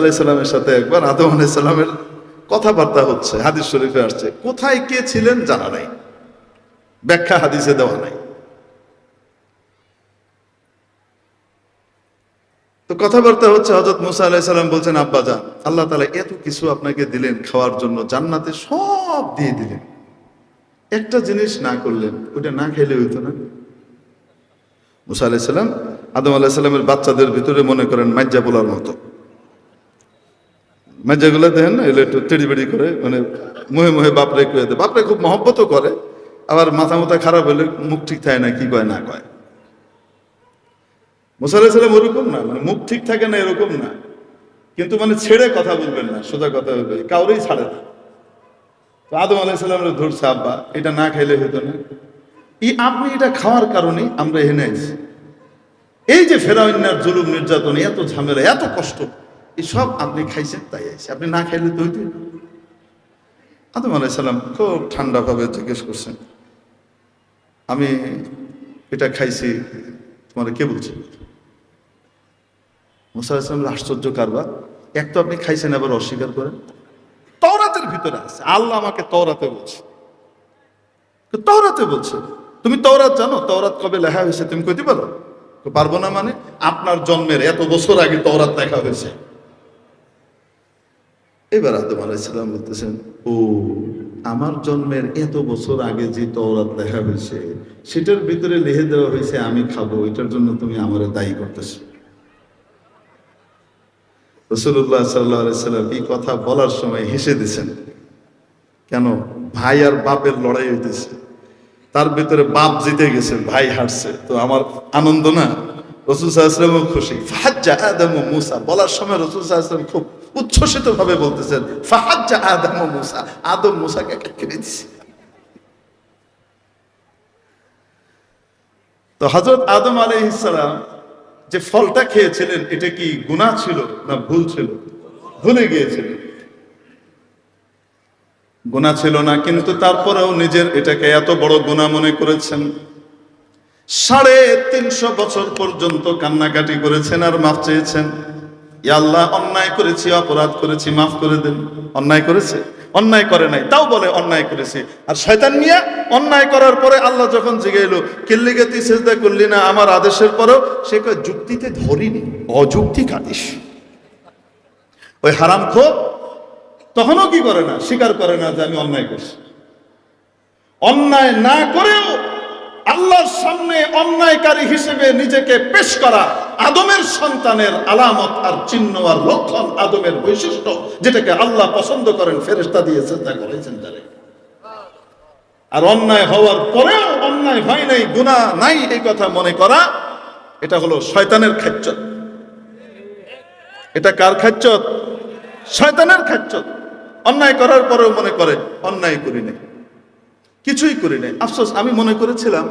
আলাইসাল্লামের সাথে একবার আদম আলাইসাল্লামের কথাবার্তা হচ্ছে, হাদিস শরীফে আসছে। কোথায় কে ছিলেন জানা নাই। ব্যাখ্যা হাদিসে দেওয়া নাই। তো কথাবার্তা হচ্ছে হজরত মুসা আলাইসাল্লাম বলছেন, আব্বা, যান। আল্লাহ তালা এত কিছু আপনাকে দিলেন খাওয়ার জন্য, জান্নাতে সব দিয়ে দিলেন। একটা জিনিস না করলেন ওটা না খেলে হইতো না। মুসা আলাইসাল্লাম আদম আলাইসাল্লামের বাচ্চাদের ভিতরে মনে করেন মাজ্জা বলার মতো। মাজ্জাগুলো দেখেন না, এগুলো একটু তেড়ি বেড়ি করে মানে মুহে মুহে বাপরে কুয়ে দেয়। বাপরে খুব মহব্বতও করে, আবার মাথা মাথা খারাপ হলে মুখ ঠিক থাকে না, কি কয় না কয়। মুসা আলাইসাল্লাম ওরকম না মানে মুখ ঠিক থাকে না এরকম না। কিন্তু মানে ছেড়ে কথা বলবেন না, সোজা কথা বলবে কাউরেই ছাড়ে না। তো আদম আলাইসাল্লামের ধরছে আব্বা এটা না খাইলে হতো না। এই আপনি এটা খাওয়ার কারণে আমরা এখানে আইছি। এই যে ফেরাউন্নার জুলুম নির্যাতন, এত ঝামেলা, এত কষ্ট এই সব আপনি খাইছেন, তাই আইসি আপনি না খাইলে তো হইতই না। আদম আলাইসাল্লাম খুব ঠান্ডাভাবে জিজ্ঞেস করছেন, আমি এটা খাইছি, তোমার কে বলছে? মুসা আশ্চর্য কারবার, এক তো আপনি খাইছেন, আবার অস্বীকার করেন? তওরাতের ভিতরে আছে, আল্লাহ আমাকে তওরাতে বলছে। তওরাতে বলছে, তুমি তওরাত জানো? তওরাত কবে লেখা হয়েছে তুমি কইতে পারো? পারব না মানে আপনার জন্মের এত বছর আগে তওরাত লেখা হয়েছে। এবার আদম আলাইসালাম বলতেছেন, ও, আমার জন্মের এত বছর আগে যে তওরাত লেখা হয়েছে, সেটার ভিতরে লিখে দেওয়া হয়েছে, আমি খাব, এটার জন্য তুমি আমারে দায়ী করতেছো। রসুল্লাহ সাল্লাহ সাল্লাম এই কথা বলার সময় হেসে দিছেন। কেন? ভাই আর বাপের লড়াই হইতেছে। তার ভিতরে বাপ জিতে গেছে, ভাই হারছে। তো আমার আনন্দ না? রসুল সাহায্লামও খুশি। ফাহাজ্জা আদম মুসা বলার সময় রসুল সাহায্লাম খুব উচ্ছ্বসিত ভাবে বলতেছেন আদম মুসা। আদম মুসাকে দিছে। তো হজরত আদম যে ফলটা খেয়েছিলেন, এটা কি গুনাহ ছিল না ভুল ছিল? ভুলে গিয়েছিলেন। গুনাহ ছিল না, কিন্তু তারপরেও নিজের এটাকে এত বড় গুনাহ মনে করেছেন। সাড়ে তিনশো বছর পর্যন্ত কান্নাকাটি করেছেন আর মাফ চেয়েছেন। আল্লাহ, অন্যায় করেছি, অপরাধ করেছি, মাফ করে দেন। অন্যায় করেছে? অন্যায় করে নাই। তাও বলে অন্যায় করেছি। আর শয়তান মিয়া অন্যায় করার পরে আল্লাহ যখন জিগে এলো কিল্লিগে তুই সেজদা করলি না? আমার আদেশের পরেও সে কয়, যুক্তিতে ধরিনি অযৌক্তিক আদেশ ওই হারাম খোপ তখনও কি করে না? স্বীকার করে না যে আমি অন্যায় করছি। অন্যায় না করেও আল্লাহর সামনে অন্যায়কারী হিসেবে নিজেকে পেশ করা আদমের সন্তানের আলামত আর চিহ্ন আর লক্ষণ আদমের বৈশিষ্ট্য, যেটাকে আল্লাহ পছন্দ করেন ফেরেস্তা দিয়ে চিন্তা করেছেন তারে। আর অন্যায় হওয়ার পরেও অন্যায় হয় নাই গুণা নাই এই কথা মনে করা, এটা হলো শয়তানের খাচ্চত এটা কার খাচ্চত শয়তানের খাচ্চত অন্যায় করার পরেও মনে করে, অন্যায় করি নাই। কিছুই করি নাই। আফসোস আমি মনে করেছিলাম